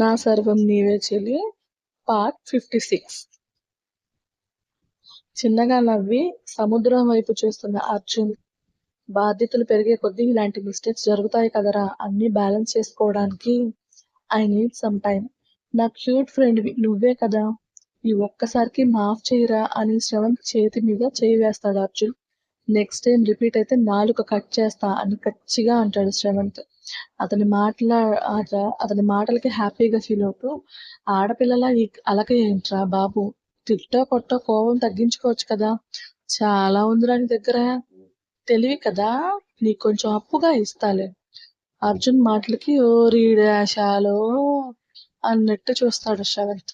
నా సర్వం నీవే చెలి పార్ట్ ఫిఫ్టీ సిక్స్. చిన్నగా నవ్వి సముద్రం వైపు చూస్తున్న అర్జున్ బాధ్యతలు పెరిగే కొద్దీ ఇలాంటి మిస్టేక్స్ జరుగుతాయి కదరా. అన్ని బ్యాలెన్స్ చేసుకోవడానికి ఐ నీడ్ సమ్ టైం నా క్యూట్ ఫ్రెండ్ నువ్వే కదా. ఈ ఒక్కసారికి మాఫ్ చేయరా అని శ్రవణ్ చేతి మీద చేయి వేస్తాడు అర్జున్. నెక్స్ట్ టైం రిపీట్ అయితే నాలుక కట్ చేస్తా అని కచ్చిగా అంటాడు శ్రవంత్. అతని మాటల అతని మాటలకి హ్యాపీగా ఫీల్ అవుతూ ఆడపిల్లల అలక ఏంట్రా బాబు? తిట్టో కొట్టో కోపం తగ్గించుకోవచ్చు కదా. చాలా ఉందిరా నీ దగ్గర. తెలివి కదా. నీకు కొంచెం అప్పుగా ఇస్తాలే. అర్జున్ మాటలకి ఓ రీడాశాలో అన్నట్టు చూస్తాడు శ్రవంత్.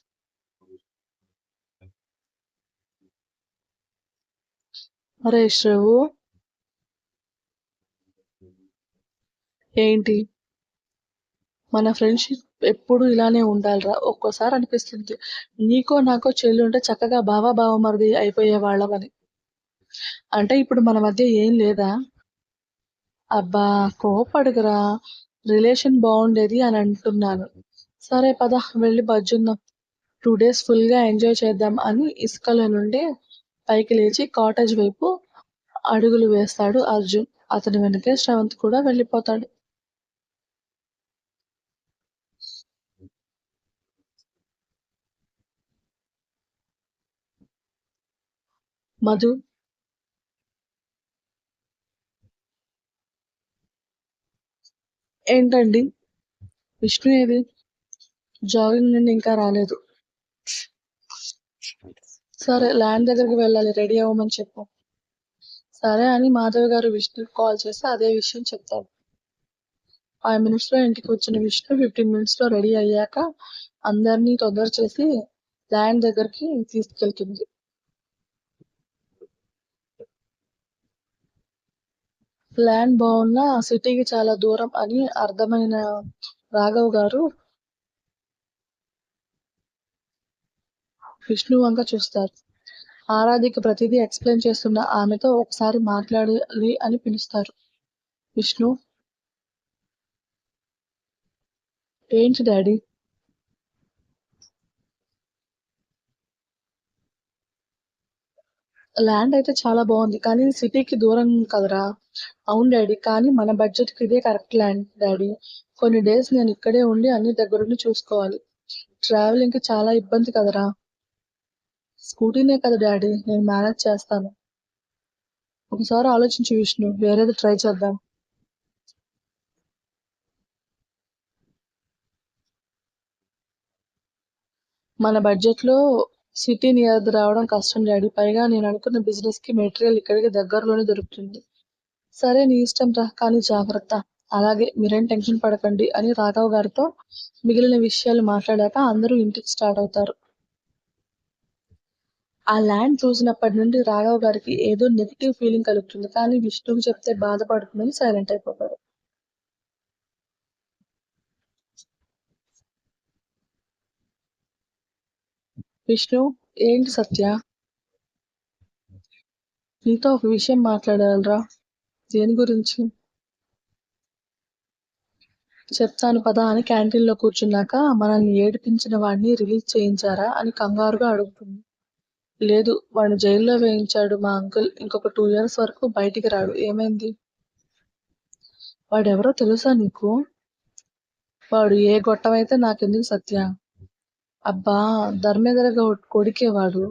అరే శ్రవు. ఏంటి? మన ఫ్రెండ్షిప్ ఎప్పుడు ఇలానే ఉండాలిరా. ఒక్కోసారి అనిపిస్తుంది నీకో నాకో చెల్లి ఉంటే చక్కగా బావా బావ మరిది అయిపోయే వాళ్ళమని అంటే ఇప్పుడు మన మధ్య ఏం లేదా? అబ్బా కోపడుగురా రిలేషన్ బాగుండేది అని అంటున్నాను. సరే పద వెళ్ళి బజ్జుందాం. టూ డేస్ ఫుల్గా ఎంజాయ్ చేద్దాం అని ఇసుకలో నుండి పైకి లేచి కాటేజ్ వైపు అడుగులు వేస్తాడు అర్జున్. అతని వెనకే శ్రవంత్ కూడా వెళ్ళిపోతాడు. మధు. ఏంటండి? విష్ణు ఏది? జాగింగ్ నుండి ఇంకా రాలేదు. సరే ల్యాండ్ దగ్గరికి వెళ్ళాలి. రెడీ అవ్వమని చెప్పు. సరే అని మాధవ్ గారు విష్ణుకి కాల్ చేసి అదే విషయం చెప్తారు. ఫైవ్ మినిట్స్లో ఇంటికి వచ్చిన విష్ణు ఫిఫ్టీన్ మినిట్స్లో రెడీ అయ్యాక అందరినీ తొందర చేసి ల్యాండ్ దగ్గరికి తీసుకెళ్తుంది. ల్యాండ్ బాగున్నా సిటీకి చాలా దూరం అని అర్థమైన రాఘవ్ గారు విష్ణు వంక చూస్తారు. ఆరాధికి ప్రతిదీ ఎక్స్ప్లెయిన్ చేస్తున్న ఆమెతో ఒకసారి మాట్లాడాలి అని పిలుస్తారు. విష్ణు ఏంటి డాడీ? ల్యాండ్ అయితే చాలా బాగుంది. కానీ సిటీకి దూరం కదరా? అవును డాడీ. కానీ మన బడ్జెట్కి ఇదే కరెక్ట్ ల్యాండ్ డాడీ. కొన్ని డేస్ నేను ఇక్కడే ఉండి అన్ని దగ్గరుండి చూసుకోవాలి. ట్రావెలింగ్కి చాలా ఇబ్బంది కదరా? స్కూటీనే కదా డాడీ. నేను మేనేజ్ చేస్తాను. ఒకసారి ఆలోచించు విష్ణు. వేరేది ట్రై చేద్దాం. మన బడ్జెట్లో సిటీ నియర్ రావడం కష్టం డాడీ. పైగా నేను అనుకున్న బిజినెస్కి మెటీరియల్ ఇక్కడికి దగ్గరలోనే దొరుకుతుంది. సరే నీ ఇష్టం రా కానీ జాగ్రత్త. అలాగే మీరేం టెన్షన్ పడకండి అని రాఘవ్ గారితో మిగిలిన విషయాలు మాట్లాడాక అందరూ ఇంటికి స్టార్ట్ అవుతారు. ఆ ల్యాండ్ చూసినప్పటి నుండి రాఘవ్ గారికి ఏదో నెగిటివ్ ఫీలింగ్ కలుగుతుంది. కానీ విష్ణువుకి చెప్తే బాధపడుతుందని సైలెంట్ అయిపోతారు. విష్ణు ఏంటి సత్య? నీతో ఒక విషయం మాట్లాడాలరా. దేని గురించి? చెప్తాను పదా అని క్యాంటీన్లో కూర్చున్నాక మనల్ని ఏడిపించిన వాడిని రిలీజ్ చేయించారా అని కంగారుగా అడుగుతుంది. లేదు వాడిని జైల్లో వేయించాడు మా అంకుల్. ఇంకొక టూ ఇయర్స్ వరకు బయటికి రాడు. ఏమైంది? వాడెవరో తెలుసా నీకు? వాడు ఏ గొట్టమైతే నాకెందుకు సత్య? అబ్బా ధర్మేంద్ర గౌడ్ కొడుకే వాడు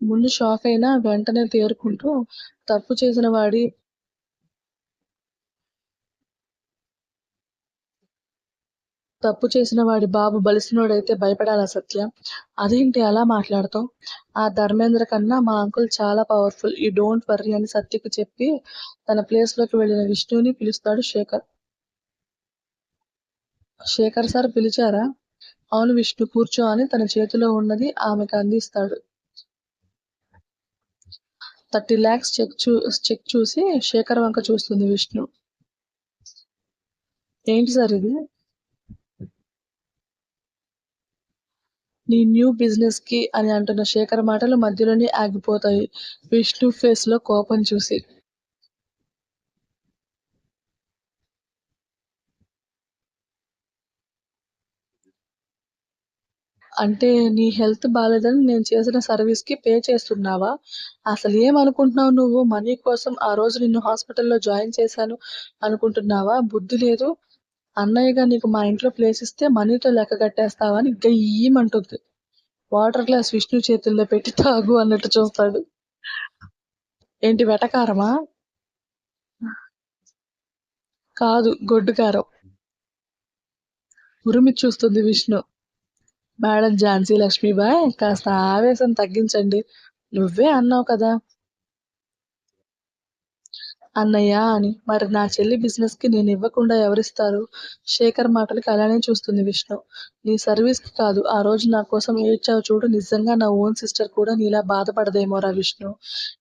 ముందు షాక్ అయినా వెంటనే తేరుకుంటూ తప్పు చేసిన వాడి తప్పు చేసిన వాడి బాబు బలిసినోడైతే భయపడాలా సత్య? అదేంటి అలా మాట్లాడతావు? ఆ ధర్మేంద్ర కన్నా మా అంకుల్ చాలా పవర్ఫుల్ ఈ డోంట్ వర్రీ అని సత్యకు చెప్పి తన ప్లేస్లోకి వెళ్ళిన విష్ణుని పిలుస్తాడు శేఖర్. శేఖర్ సార్ పిలిచారా? అవును విష్ణు కూర్చో అని తన చేతిలో ఉన్నది ఆమెకు అందిస్తాడు. థర్టీ ల్యాక్స్ చెక్ చూ చెక్ చూసి శేఖర్ వంక చూస్తుంది విష్ణు. ఏంటి సార్ ఇది? నీ న్యూ బిజినెస్కి అని అంటున్న శేఖర్ మాటలు మధ్యలోనే ఆగిపోతాయి. విష్ణు ఫేస్లో కోపం చూసి. అంటే నీ హెల్త్ బాగాలేదని నేను చేసిన సర్వీస్‌కి పే చేస్తున్నావా? అసలు ఏమనుకుంటున్నావు నువ్వు? మనీ కోసం ఆ రోజు నిన్ను హాస్పిటల్‌లో జాయిన్ చేశాను అనుకుంటున్నావా? బుద్ధి లేదు. అన్నయ్యగా నీకు మా ఇంట్లో ప్లేస్ ఇస్తే మనీతో లెక్క కట్టేస్తావా అని గయ్యమంటుంది వాటర్ గ్లాస్ విష్ణు చేతుల్లో పెట్టి తాగు అన్నట్టు చూస్తాడు. ఏంటి వెటకారమా? కాదు గొడ్డుకారం ఉరిమి చూస్తుంది విష్ణు. మేడం ఝాన్సీ లక్ష్మీబాయ్ కాస్త ఆవేశం తగ్గించండి. నువ్వే అన్నావు కదా! అన్నయ్య అని. మరి నా చెల్లి బిజినెస్‌కి నేనివ్వకుండా ఎవరిస్తారు? శేఖర్ మాటలకి అలానే చూస్తుంది విష్ణు. నీ సర్వీస్‌కి కాదు ఆ రోజు నా కోసం ఏడ్చావు చూడు నిజంగా నా ఓన్ సిస్టర్ కూడా నీలా బాధపడదేమోరా విష్ణు.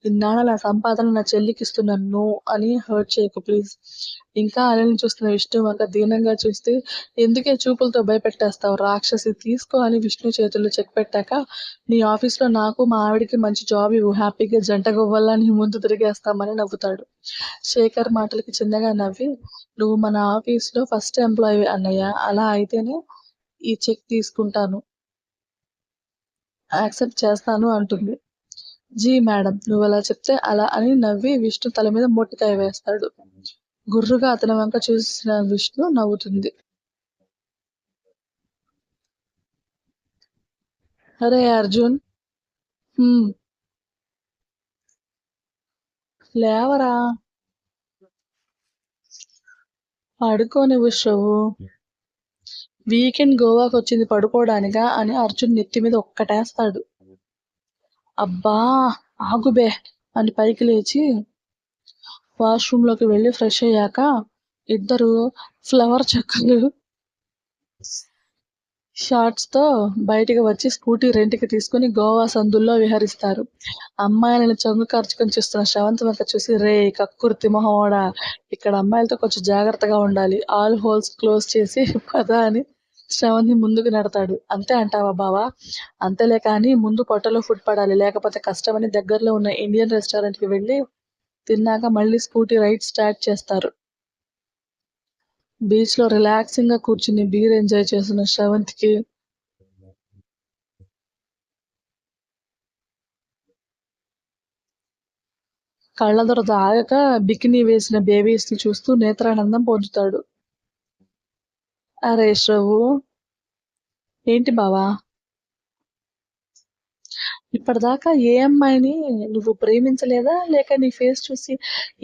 ఇన్నాళ్ళ నా సంపాదన నా చెల్లికి ఇస్తున్నాను అని హర్ట్ చేయకు ప్లీజ్. ఇంకా అలానే చూస్తున్న విష్ణు వంక దీనంగా చూస్తే ఎందుకే చూపులతో భయపెట్టేస్తావు రాక్షసి తీసుకో అని విష్ణు చేతుల్లో చెక్ పెట్టాక నీ ఆఫీస్‌లో నాకు మా ఆవిడకి మంచి జాబ్ ఇవ్వు హ్యాపీగా జంట గవ్వల్లా నీ ముందు తిరిగేస్తామని నవ్వుతాడు. శేఖర్ మాటలకి చిన్నగా నవ్వి నువ్వు మన ఆఫీస్‌లో ఫస్ట్ ఎంప్లాయీ అన్నయ్య. అలా అయితేనే ఈ చెక్ తీసుకుంటాను. యాక్సెప్ట్ చేస్తాను అంటుంది. జీ మేడం నువ్వు అలా చెప్తే అలా అని నవ్వి విష్ణు తల మీద మొట్టికాయ వేస్తాడు. గుర్రుగా అతని వంక చూసిన విష్ణు నవ్వుతుంది. అరే అర్జున్! హ్మ్. లేవరా! పడుకోని శ్రవు. వీకెండ్ గోవాకొచ్చింది పడుకోవడానికా అని అర్జున్ నెత్తి మీద ఒక్కటేస్తాడు. అబ్బా! ఆగుబే అని పైకి లేచి వాష్‌రూమ్‌లోకి వెళ్ళి ఫ్రెష్ అయ్యాక ఇద్దరు ఫ్లవర్ చెక్కలు షార్ట్స్‌తో బయటికి వచ్చి స్కూటీ రెంట్‌కి తీసుకుని గోవా సందుల్లో విహరిస్తారు. అమ్మాయిలను చంగు కార్చుకొని చూస్తున్న శ్రవంత్ వంక చూసి రే కక్కుర్తి మొహమోడా! ఇక్కడ అమ్మాయిలతో కొంచెం జాగ్రత్తగా ఉండాలి. ఆల్ హోల్స్ క్లోజ్ చేసి పద అని శ్రవంత్‌ని ముందుకు నడతాడు అంతే అంటావా బావా? అంతేలే కానీ ముందు పొట్టలో ఫుడ్ పడాలి. లేకపోతే కష్టమని దగ్గరలో ఉన్న ఇండియన్ రెస్టారెంట్‌కి వెళ్ళి తిన్నాక మళ్ళీ స్కూటీ రైడ్ స్టార్ట్ చేస్తారు. బీచ్‌లో రిలాక్సింగ్‌గా కూర్చుని బీర్ ఎంజాయ్ చేస్తున్న శ్రవంత్‌కి కళ్ళదొర ఆగక బికినీ వేసిన బేబీస్‌ని చూస్తూ నేత్రానందం పొందుతాడు. అరే శ్రవూ! ఏంటి బావా? ఇప్పటిదాకా ఏ అమ్మాయిని నువ్వు ప్రేమించలేదా? లేక నీ ఫేస్ చూసి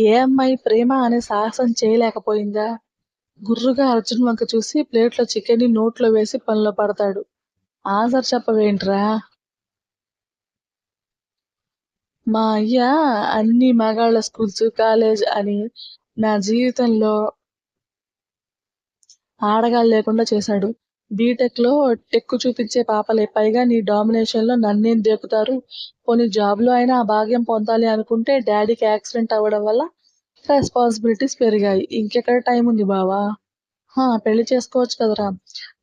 ఏ అమ్మాయి ప్రేమ అనే సాహసం చేయలేకపోయిందా? గుర్రుగా అర్జున్ వంక చూసి ప్లేట్‌లో చికెన్‌ని నోట్లో వేసి పనిలో పడతాడు. ఆన్సర్ చెప్పవేంట్రా? మా అయ్య అన్ని మగాళ్ళ స్కూల్స్, కాలేజ్ అని నా జీవితంలో ఆడగాళ్ళు లేకుండా చేశాడు. బీటెక్‌లో టెక్కు చూపించే పాపలే. పైగా నీ డామినేషన్‌లో నన్నేం దేకుతారు? పోనీ జాబ్‌లో అయినా ఆ భాగ్యం పొందాలి అనుకుంటే డాడీకి యాక్సిడెంట్ అవ్వడం వల్ల రెస్పాన్సిబిలిటీస్ పెరిగాయి. ఇంకెక్కడ టైం ఉంది బావా? పెళ్ళి చేసుకోవచ్చు కదరా!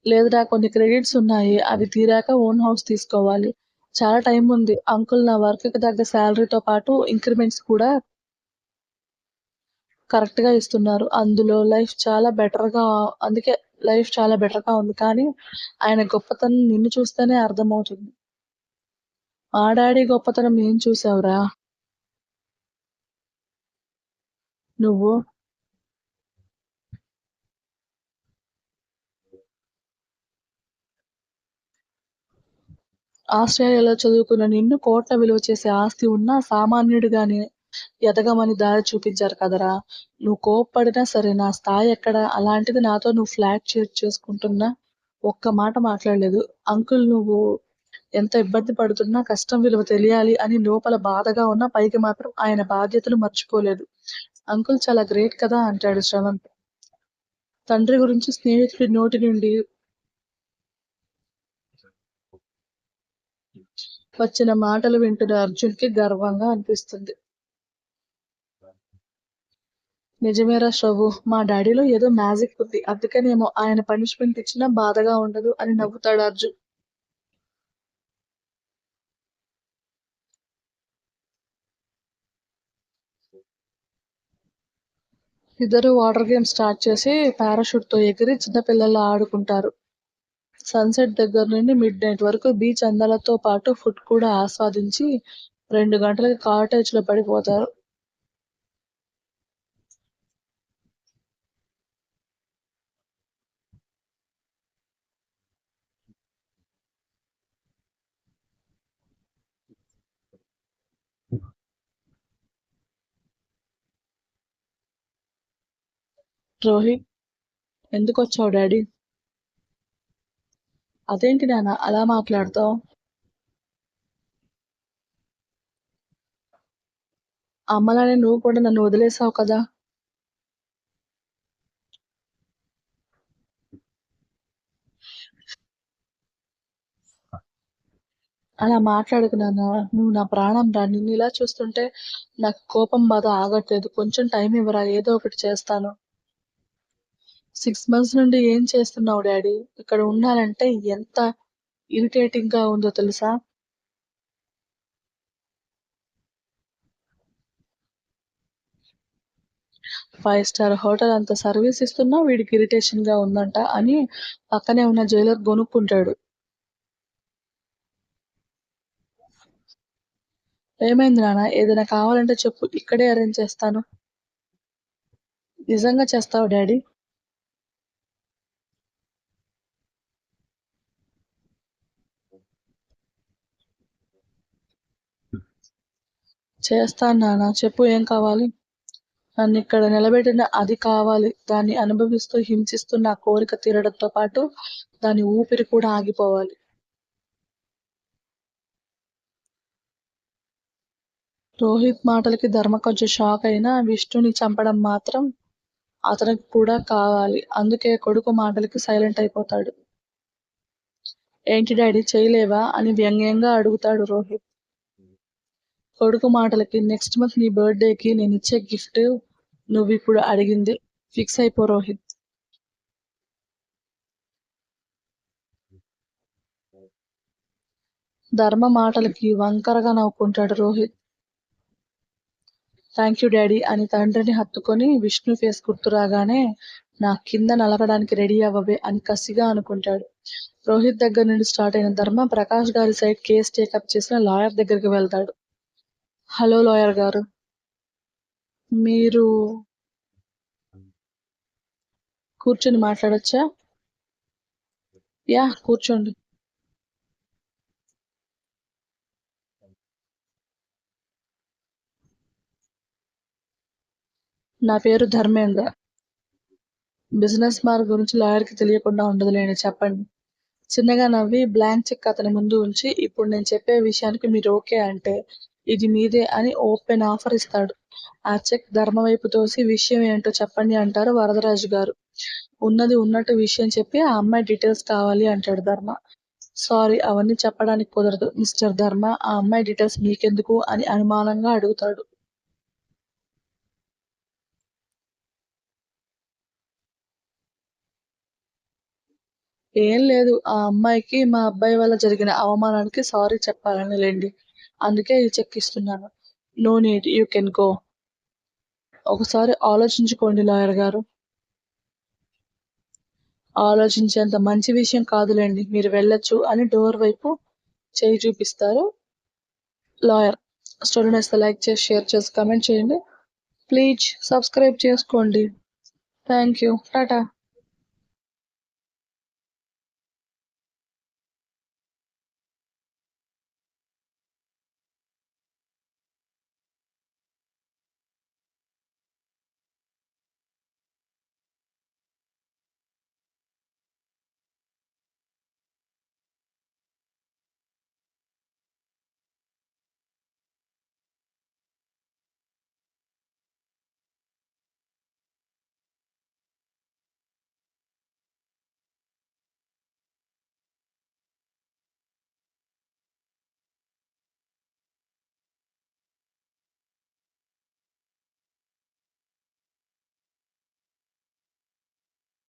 లేదురా కొన్ని క్రెడిట్స్ ఉన్నాయి. అవి తీరాక ఓన్ హౌస్ తీసుకోవాలి. చాలా టైం ఉంది అంకుల్ నా వర్క్‌కి తగ్గ శాలరీతో పాటు ఇంక్రిమెంట్స్ కూడా కరెక్ట్‌గా ఇస్తున్నారు. అందులో లైఫ్ చాలా బెటర్‌గా అందుకే లైఫ్ చాలా బెటర్‌గా ఉంది. కానీ ఆయన గొప్పతనం నిన్ను చూస్తేనే అర్థమవుతుంది. మా డాడీ గొప్పతనం ఏం చూసావురా? నువ్వు ఆస్ట్రేలియాలో చదువుకున్న నిన్ను కోట్ల విలువ చేసే ఆస్తి ఉన్నా సామాన్యుడిగానే ఎదగమని దారి చూపించారు కదరా! నువ్వు కోప్పడినా సరే నా స్థాయి ఎక్కడ? అలాంటిది నాతో నువ్వు ఫ్లాట్ షేర్ చేసుకుంటున్నా ఒక్క మాట మాట్లాడలేదు. అంకుల్ నువ్వు ఎంత ఇబ్బంది పడుతున్నా కష్టం విలువ తెలియాలి అని లోపల బాధగా ఉన్నా పైకి మాత్రం ఆయన బాధ్యతలు మర్చిపోలేదు. అంకుల్ చాలా గ్రేట్ కదా! అంటాడు శ్రవంత్. తండ్రి గురించి స్నేహితుడి నోటి నుండి వచ్చిన మాటలు వింటున్న అర్జున్‌కి గర్వంగా అనిపిస్తుంది. నిజమేరా శ్రవు. మా డాడీలో ఏదో మ్యాజిక్ ఉంది. అందుకనేమో ఆయన పనిష్మెంట్ ఇచ్చినా బాధగా ఉండదు అని నవ్వుతాడు అర్జున్. ఇద్దరు వాటర్ గేమ్ స్టార్ట్ చేసి పారాషూట్‌తో ఎగిరి చిన్న ఆడుకుంటారు. సన్సెట్ దగ్గర నుండి మిడ్ నైట్ వరకు బీచ్ అందాలతో పాటు ఫుడ్ కూడా ఆస్వాదించి రెండు గంటలకు కాటేజ్లో పడిపోతారు రోహిత్ ఎందుకు వచ్చావు డాడీ? అదేంటి నాన్న అలా మాట్లాడతావు? అమ్మలానే నువ్వు కూడా నన్ను వదిలేసావు కదా? అలా మాట్లాడకు నాన్న నువ్వు నా ప్రాణం రా. నిన్ను ఇలా చూస్తుంటే నాకు కోపం బాధ ఆగట్లేదు. కొంచెం టైం ఇవ్వరా ఏదో ఒకటి చేస్తాను. సిక్స్ మంత్స్ నుండి ఏం చేస్తున్నావు డాడీ? ఇక్కడ ఉండాలంటే ఎంత ఇరిటేటింగ్గా ఉందో తెలుసా? ఫైవ్ స్టార్ హోటల్ అంత సర్వీస్ ఇస్తున్నా వీడికి ఇరిటేషన్గా ఉందంట అని పక్కనే ఉన్న జైలర్ కొనుక్కుంటాడు ఏమైంది నాన్న? ఏదైనా కావాలంటే చెప్పు ఇక్కడే అరేంజ్ చేస్తాను. నిజంగా చేస్తావు డాడీ? చేస్తాను? నాన్న చెప్పు ఏం కావాలి? నన్ను ఇక్కడ నిలబెట్టిన అది కావాలి. దాన్ని అనుభవిస్తూ హింసిస్తూ నా కోరిక తీరడంతో పాటు దాని ఊపిరి కూడా ఆగిపోవాలి. రోహిత్ మాటలకి ధర్మ కొంచెం షాక్ అయినా విష్ణుని చంపడం మాత్రం అతనికి కూడా కావాలి. అందుకే కొడుకు మాటలకి సైలెంట్ అయిపోతాడు. ఏంటి డాడీ చేయలేవా? అని వ్యంగ్యంగా అడుగుతాడు రోహిత్. కొడుకు మాటలకి నెక్స్ట్ మంత్ నీ బర్త్డేకి నేను ఇచ్చే గిఫ్ట్ నువ్వు ఇప్పుడు అడిగింది ఫిక్స్ అయిపో రోహిత్. ధర్మ మాటలకి వంకరగా నవ్వుకుంటాడు రోహిత్. థ్యాంక్ యూ డాడీ అని తండ్రిని హత్తుకొని విష్ణు ఫేస్ గుర్తురాగానే నా కింద నలగడానికి రెడీ అవ్వవే అని కసిగా అనుకుంటాడు. రోహిత్ దగ్గర నుండి స్టార్ట్ అయిన ధర్మ ప్రకాష్ గారి సైడ్ కేసు టేకప్ చేసిన లాయర్ దగ్గరికి వెళ్తాడు. హలో లాయర్ గారు. మీరు కూర్చొని మాట్లాడచ్చా? యా కూర్చోండి. నా పేరు ధర్మేంద్ర. బిజినెస్ మార్ గురించి లాయర్కి తెలియకుండా ఉండదు లేని చెప్పండి. చిన్నగా నవ్వి బ్లాంక్ చెక్ అతని ముందు ఉంచి ఇప్పుడు నేను చెప్పే విషయానికి మీరు ఓకే అంటే ఇది మీదే అని ఓపెన్ ఆఫర్ ఇస్తాడు. ఆ చెక్ ధర్మ వైపు తోసి విషయం ఏంటో చెప్పండి అంటారు వరదరాజు గారు. ఉన్నది ఉన్నట్టు విషయం చెప్పి ఆ అమ్మాయి డీటెయిల్స్ కావాలి అంటాడు ధర్మ. సారీ అవన్నీ చెప్పడానికి కుదరదు. మిస్టర్ ధర్మ ఆ అమ్మాయి డీటెయిల్స్ మీకెందుకు అని అనుమానంగా అడుగుతాడు. ఏం లేదు ఆ అమ్మాయికి మా అబ్బాయి వల్ల జరిగిన అవమానానికి సారీ చెప్పాలని లేండి. అందుకే ఈ చెక్ ఇస్తున్నాను no need you can go ఒకసారి ఆలోచించుకోండి లాయర్ గారు. ఆలోచించేంత మంచి విషయం కాదులేండి మీరు వెళ్ళొచ్చు అని డోర్ వైపు చేయి చూపిస్తారు లాయర్. స్టోరీ నచ్చితే లైక్ చేసి షేర్ చేసి కమెంట్ చేయండి. ప్లీజ్ సబ్స్క్రైబ్ చేసుకోండి. Thank you tata